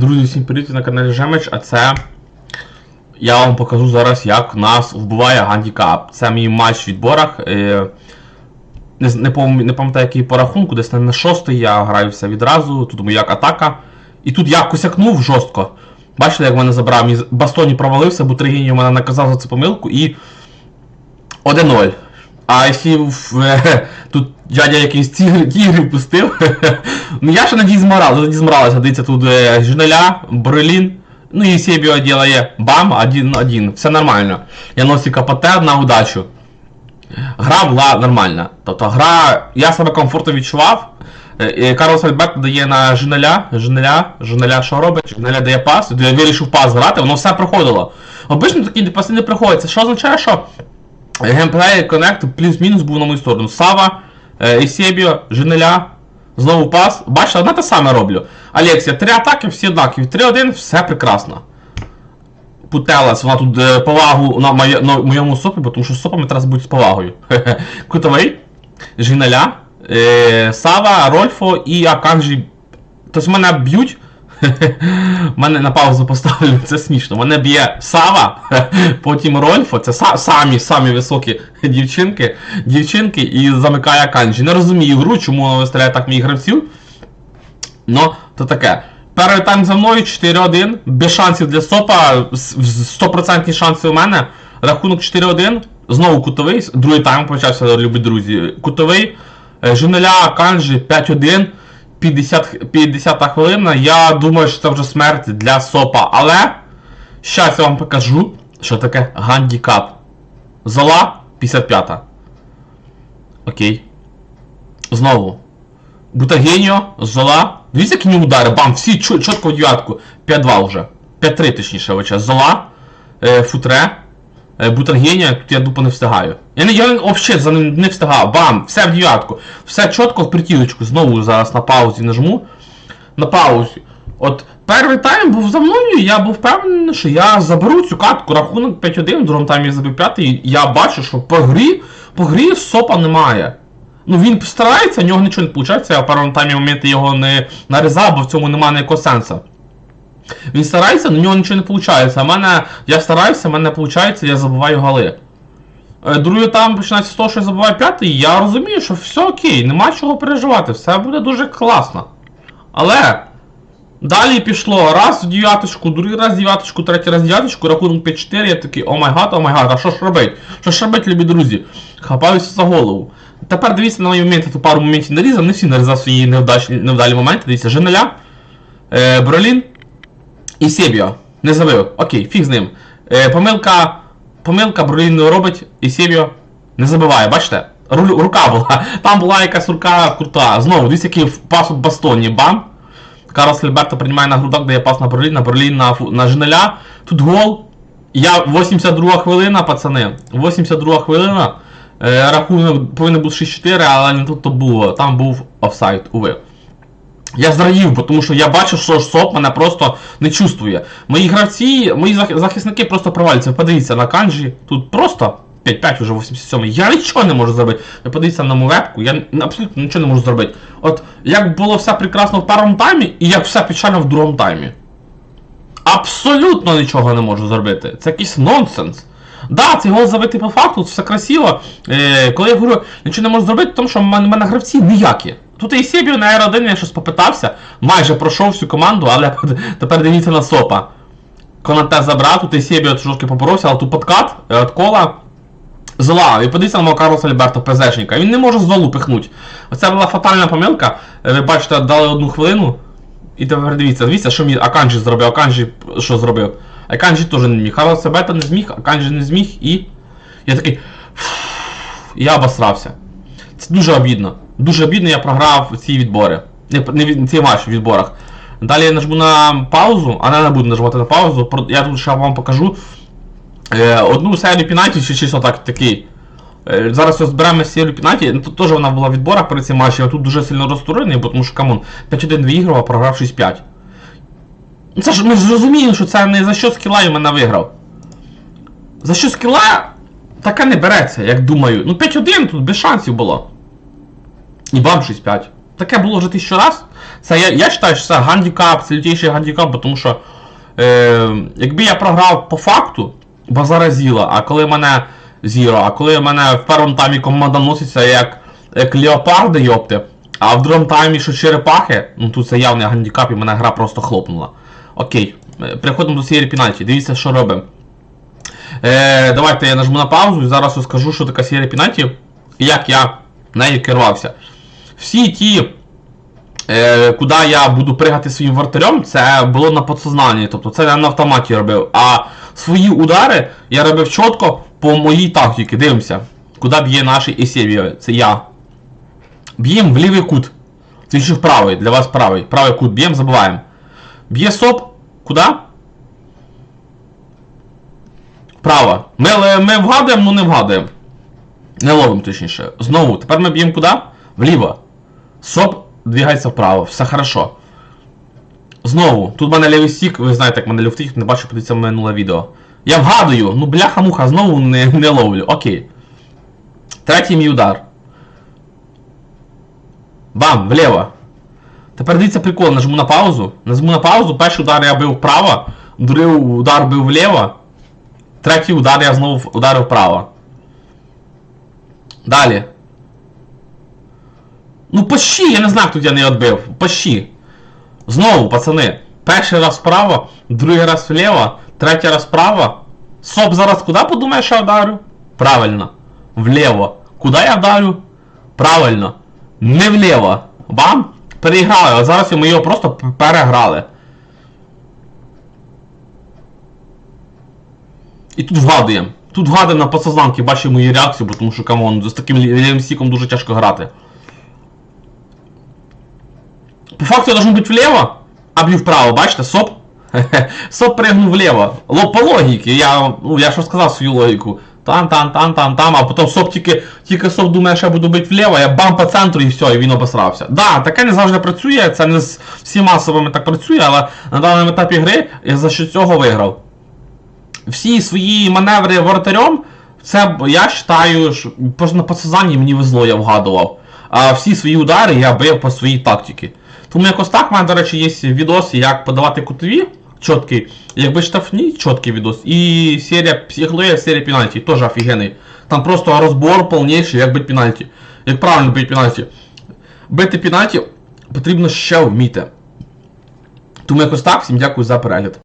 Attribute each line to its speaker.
Speaker 1: Друзі, всім привіт на каналі Жемеч, а це я вам покажу зараз, як нас вбиває гандікап. Це мій матч в відборах. Е, не, пам'ятаю, який по рахунку, десь на, шостий я граю все відразу, тут моя атака. І тут я косякнув жорстко. Бачите, як мене забрав, мій бастоні провалився, бо Тригінів мене наказав за цю помилку і 1-0. А якщо тут дядя якийсь тігр, тігрів пустив, ну я ще на дізморал, дізморалася, дивіться, тут е, Жнеля, Брелін, ну і Себіо ділає бам, один один, все нормально. Я носив КПТ на удачу. Гра була нормальна. Тобто гра, я себе комфортно відчував. Е, Карлос Альберт дає на Жнеля, Жнеля, Жнеля що робить? Жнеля дає пас, я вирішив пас грати, воно все проходило. Обично такі паси не приходять. Це що означає, що геймплей Connect плюс-мінус був на мою сторону. Сава, Есебіо, Женеля, знову пас. Бачите, одне те саме роблю. Алексія, три атаки, всі однакові. 3-1, все прекрасно. Путелас, вона тут е, повагу на, моє, на моєму сопі, тому що сопами треба бути з повагою. Кутовий, Жінеля, е, Сава, Рольфо і Аканджі. Тобто мене б'ють. Мене на паузу поставлю, це смішно. Мене б'є Сава, потім Рольфо, це са- самі самі високі дівчинки, дівчинки і замикає Канджі. Не розумію гру, чому вона виставляє так моїх гравців. Ну, то таке. Перший тайм за мною 4-1, без шансів для Сопа, з- з- 100% шанси у мене. Рахунок 4-1, знову кутовий, другий тайм почався, любі друзі. Кутовий, е, Жунеля, Канджі 5-1, 50, 50 хвилина. Я думаю, що це вже смерть для Сопа. Але щас я вам покажу, що таке гандікап. Зола 55. Окей. Знову. Бутагеньо, Зола. Дивіться, які нього удари, бам, всі чітко в дев'ятку. 5-2 вже. 5-3 точніше, вича. Зола, е, Футре, е, Бутагеньо, тут я дупо не встигаю. Я, не, я взагалі за ним не встигав. Бам, все в дев'ятку. Все чітко в притілочку. Знову зараз на паузі нажму. На паузі. От перший тайм був за мною, я був впевнений, що я заберу цю катку, рахунок 5-1, в другому таймі я забив 5, і я бачу, що по грі, по грі сопа немає. Ну він старається, в нього нічого не виходить, я в першому таймі моменти його не нарізав, бо в цьому немає ніякого сенсу. Він старається, але в нього нічого не виходить. А мене, я стараюся, в мене не виходить, я забуваю гали. Е, Другий там починається з того, що я забуваю п'ятий, я розумію, що все окей, нема чого переживати, все буде дуже класно. Але далі пішло раз в дев'яточку, другий раз в дев'яточку, третій раз в дев'яточку, рахунок 5-4, я такий, о май гад, о май гад, а що ж робить? Що ж робить, любі друзі? Хапаюся за голову. Тепер дивіться на мої моменти, тут пару моментів нарізав, не всі нарізав свої невдалі моменти. Дивіться, Женеля, е, Бролін і Себіо. Не забив. Окей, фіг з ним. Е, помилка, помилка Бролін робить і Себіо не забиває, бачите? Ру- рука була. Там була якась рука крута. Знову, дивіться, який пас у бастоні. Бам. Карлос Альберто приймає на грудок, дає пас на Бролін, на Бролін на, на Женеля. Тут гол. Я 82 хвилина, пацани. 82 хвилина. Е, рахунок повинен бути 6-4, але не тут то було. Там був офсайд, уви. Я зрадів, тому що я бачу, що СОП мене просто не чувствує. Мої гравці, мої захисники просто провалюються. Подивіться на канджі, тут просто 5-5 вже 87 Я нічого не можу зробити. Ви подивіться на мою вебку, я абсолютно нічого не можу зробити. От як було все прекрасно в першому таймі, і як все печально в другому таймі. Абсолютно нічого не можу зробити. Це якийсь нонсенс. Да, цей гол забитий по факту, все красиво. Е, коли я говорю, нічого не можу зробити, тому що в мене гравці ніякі. Тут і Себіо на R1 я щось попитався, майже пройшов всю команду, але тепер дивіться на СОПа. Конате забрав, тут і Себіо трошки поборовся, але тут подкат е, від кола. Зла, і подивіться на мого Карлоса Альберто ПЗшника. Він не може золу пихнути. Оце була фатальна помилка. Е, Ви бачите, дали одну хвилину. І тепер дивіться, дивіться, що мій Аканджі зробив, Аканджі що зробив. Аканджі теж не міг. Карлос Альберто не зміг, Аканджі не зміг і. Я такий. Я обосрався. Це дуже обідно. Дуже обідно, я програв ці відбори. Не, не, ці матчі в відборах. Далі я нажму на паузу, а не, буду нажимати на паузу. Я тут ще вам покажу е, одну серію пенальтів, чи чисто так такий. Е, Зараз розберемо серію пенальті. Ну, теж вона була в відборах перед цим матчем, а тут дуже сильно розстроєний, бо тому що камон, 5-1 виіграв, а програв 6-5. Ну це ж ми ж що це не за що скіла і мене виграв. За що скіла таке не береться, як думаю. Ну 5-1 тут без шансів було. І бам 6-5. Таке було вже тисячу раз. Це я, я вважаю, що це гандікап, це лютіший гандікап, тому що е, якби я програв по факту, базара зіла, а коли мене зіро, а коли мене в першому таймі команда носиться як, як леопарди, йопти, а в другому таймі що черепахи, ну тут це явний гандікап і мене гра просто хлопнула. Окей, е, переходимо до серії пенальті. Дивіться, що робимо. Е, давайте я нажму на паузу і зараз розкажу, що таке серія пенальтів і як я нею керувався. Всі ті, е, куди я буду пригати своїм вратарем, це було на подсознанні, тобто це я на автоматі робив. А свої удари я робив чітко по моїй тактиці. Дивимося, куди б'є наш Есєвіо. Це я. Б'ємо в лівий кут. Це ще в правий, для вас правий. Правий кут б'ємо, забуваємо. Б'є соп. Куди? Вправо. Ми, ми вгадуємо, ну не вгадуємо. Не ловимо точніше. Знову, тепер ми б'ємо куди? Вліво. Соп двигається вправо. Все хорошо. Знову, тут в мене лівий стік, ви знаєте, як мене люфтик, не бачу, подивіться минуле відео. Я вгадую, ну бляха-муха, знову не, не ловлю. Окей. Третій мій удар. Бам, вліво. Тепер дивіться прикол, нажму на паузу. Нажму на паузу, перший удар я бив вправо, другий удар бив вліво, третій удар я знову ударив вправо. Далі. Ну почти, я не знаю, тут я не відбив. Почти. Знову, пацани. Перший раз вправо, другий раз вліво, третій раз вправо. Соп зараз куди подумаєш, я вдарю? Правильно. Вліво. Куди я вдарю? Правильно. Не вліво. Бам! Переіграли, а зараз ми його просто переграли. І тут вгадуємо. Тут вгадуємо на подсознанки, бачимо її реакцію, тому що камон, з таким лі- лівим стіком дуже тяжко грати. По факту я должен бути вліво, а б'ю вправо, бачите, соп. Соп пригнув вліво. Ло, по логіки, я, ну, я ж розказав свою логіку. Там, там, там, там, там, а потім соп тільки, тільки соп думає, що я буду бити вліво, я бам по центру і все, і він обосрався. Да, таке не завжди працює, це не з всіма особами так працює, але на даному етапі гри я за що цього виграв. Всі свої маневри воротарем, це я вважаю, що на подсознанні мені везло, я вгадував. А всі свої удари я бив по своїй тактиці. Тому якось так, в мене, до речі, є відос, як подавати кутові, чіткий, якби штрафні, чіткий відос. І серія психологія, серія пенальті, теж офігенний. Там просто розбор повніший, як бити пенальті. Як правильно бити пенальті. Бити пенальті потрібно ще вміти. Тому якось так, всім дякую за перегляд.